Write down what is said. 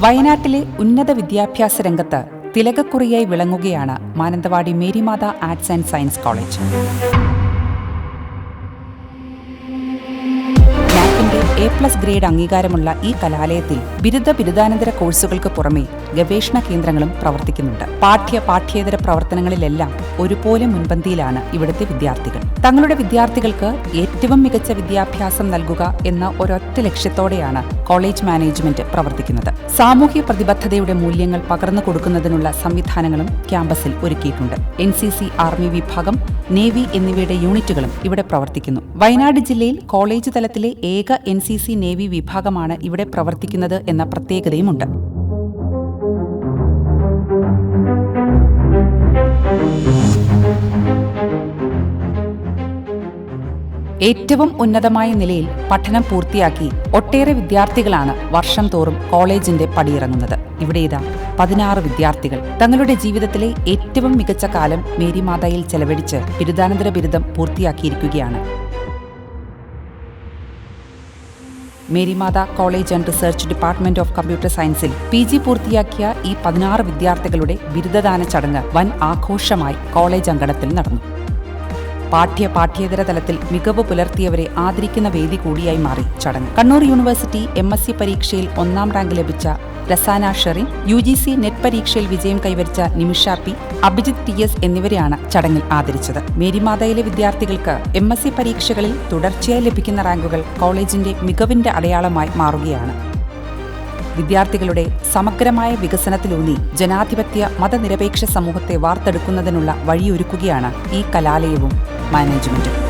വയനാട്ടിലെ ഉന്നത വിദ്യാഭ്യാസ രംഗത്ത് തിലകക്കുറിയായി വിളങ്ങുകയാണ് Mananthavady Marymatha arts and science college. Plus grade അംഗീകാരമുള്ള ഈ കലാലയത്തിൽ ബിരുദ ബിരുദാനന്തര കോഴ്സുകൾക്ക് പുറമെ ഗവേഷണ കേന്ദ്രങ്ങളും പ്രവർത്തിക്കുന്നുണ്ട്. പാഠ്യ പാഠ്യേതര പ്രവർത്തനങ്ങളിലെല്ലാം ഒരുപോലെ മുൻപന്തിയിലാണ് ഇവിടുത്തെ വിദ്യാർത്ഥികൾ. തങ്ങളുടെ വിദ്യാർത്ഥികൾക്ക് ഏറ്റവും മികച്ച വിദ്യാഭ്യാസം നൽകുക എന്ന ഒരൊറ്റ ലക്ഷ്യത്തോടെയാണ് കോളേജ് മാനേജ്മെന്റ് പ്രവർത്തിക്കുന്നത്. സാമൂഹ്യ പ്രതിബദ്ധതയുടെ മൂല്യങ്ങൾ പകർന്നു കൊടുക്കുന്നതിനുള്ള സംവിധാനങ്ങളും ക്യാമ്പസിൽ ഒരുക്കിയിട്ടുണ്ട്. എൻ സി സി ആർമി വിഭാഗം നേവി എന്നിവയുടെ യൂണിറ്റുകളും ഇവിടെ പ്രവർത്തിക്കുന്നു. വയനാട് ജില്ലയിൽ കോളേജ് തലത്തിലെ ഏക എൻ സി സി നേവി വിഭാഗമാണ് ഇവിടെ പ്രവർത്തിക്കുന്നത് എന്ന പ്രത്യേകതയുമുണ്ട്. ഏറ്റവും ഉന്നതമായ നിലയിൽ പഠനം പൂർത്തിയാക്കി ഒട്ടേറെ വിദ്യാർത്ഥികളാണ് വർഷം തോറും കോളേജിന്റെ പടിയിറങ്ങുന്നത്. ഇവിടെ ഇതാ പതിനാറ് വിദ്യാർത്ഥികൾ. തങ്ങളുടെ ജീവിതത്തിലെ ഏറ്റവും മികച്ച കാലം മേരിമാതയിൽ ചെലവഴിച്ച് ബിരുദാനന്തര ബിരുദം പൂർത്തിയാക്കിയിരിക്കുകയാണ്. Marymatha college and research department of computer സയൻസിൽ പി ജി പൂർത്തിയാക്കിയ ഈ പതിനാറ് വിദ്യാർത്ഥികളുടെ ബിരുദദാന ചടങ്ങ് വൻ ആഘോഷമായി കോളേജ് അങ്കണത്തിൽ നടന്നു. പാഠ്യ പാഠ്യേതര തലത്തിൽ മികവ് പുലർത്തിയവരെ ആദരിക്കുന്ന വേദി കൂടിയായി മാറി ചടങ്ങ്. Kannur university M S C പരീക്ഷയിൽ ഒന്നാം റാങ്ക് ലഭിച്ച Rasana Sherin U G C net പരീക്ഷയിൽ വിജയം കൈവരിച്ച Nimisha P Abhijith T S എന്നിവരെയാണ് ചടങ്ങിൽ ആദരിച്ചത്. മേരിമാതയിലെ വിദ്യാർത്ഥികൾക്ക് എം എസ് സി പരീക്ഷകളിൽ തുടർച്ചയായി ലഭിക്കുന്ന റാങ്കുകൾ കോളേജിന്റെ മികവിന്റെ അടയാളമായി മാറുകയാണ്. വിദ്യാർത്ഥികളുടെ സമഗ്രമായ വികസനത്തിലൂന്നി ജനാധിപത്യ മതനിരപേക്ഷ സമൂഹത്തെ വാർത്തെടുക്കുന്നതിനുള്ള വഴിയൊരുക്കുകയാണ് ഈ കലാലയവും മാനേജ്മെന്റും.